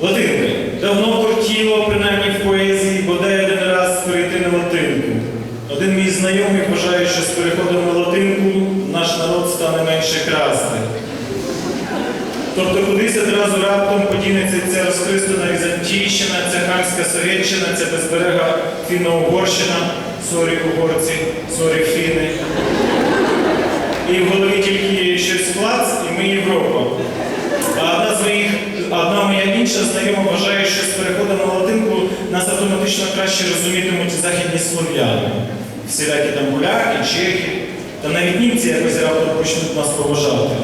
Латинка. Давно кортіло, принаймні в поезії, бодай один раз перейти на латинку. Один мій знайомий вважає, що з переходом на латинку наш народ стане менше красти. Тобто кудись одразу раптом подінеться ця розхристана Візантійщина, ця хамська Совєтщина, ця безберега фінно-угорщина, сорі угорці, сорі фіни. І в голові тільки щось клац, і ми Європа. А одна з моїх, а одна моя інша знайома вважає, що з переходом на латинку нас автоматично краще розумітимуть західні слов'яни. Всілякі там поляки, чехи, та навіть німці якось раптом почнуть нас поважати.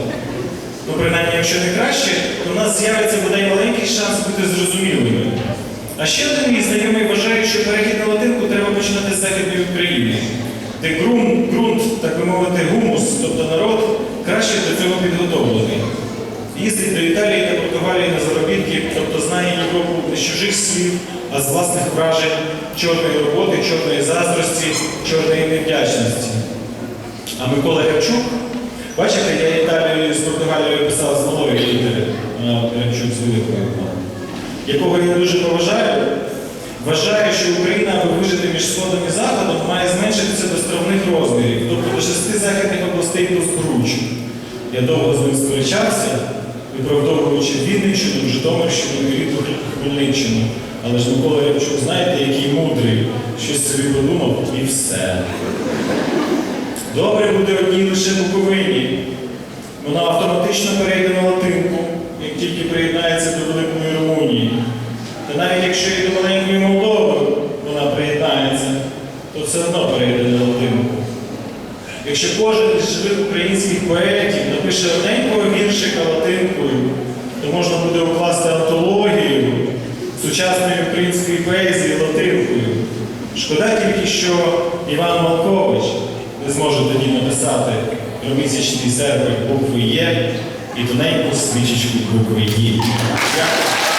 Ну, принаймні, якщо не краще, то в нас з'явиться бодай маленький шанс бути зрозумілими. А ще один мій знайомий вважає, що перехід на латинку треба починати з Західної України, де ґрунт, так би мовити, гумус, тобто народ, краще до цього підготовлений. Їздить до Італії та Португалії на заробітки, тобто знає Європу не з чужих слів, а з власних вражень, чорної роботи, чорної заздрості, чорної невдячності. А Микола Гавчук, бачите, я Італію з Португалією писав з малої літери, Гавчук з великої, якого я дуже поважаю, вважає, що Україна, аби вижити між Сходом і Заходом, має зменшитися до стравних розмірів, тобто до шести західних областей плюс Бруч. Я довго з ним сперечався, виправдовуючи Вінниччину, Житомирщину і рідну Хмельниччину. Але ж Микола Гавчук, знаєте, який мудрий, щось собі подумав і все. Добре буде одній лише Буковині. Вона автоматично перейде на латинку, як тільки приєднається до Великої Румунії. Та навіть якщо і до маленької Молдови вона приєднається, то все одно перейде на латинку. Якщо кожен із живих українських поетів напише латинкою, то можна буде укласти антологію сучасної української поезії латинкою. Шкода тільки, що Іван Малкович не зможе тоді написати тримісячний сервер букви Є і тоненьку свічечку букви Є. Дякую.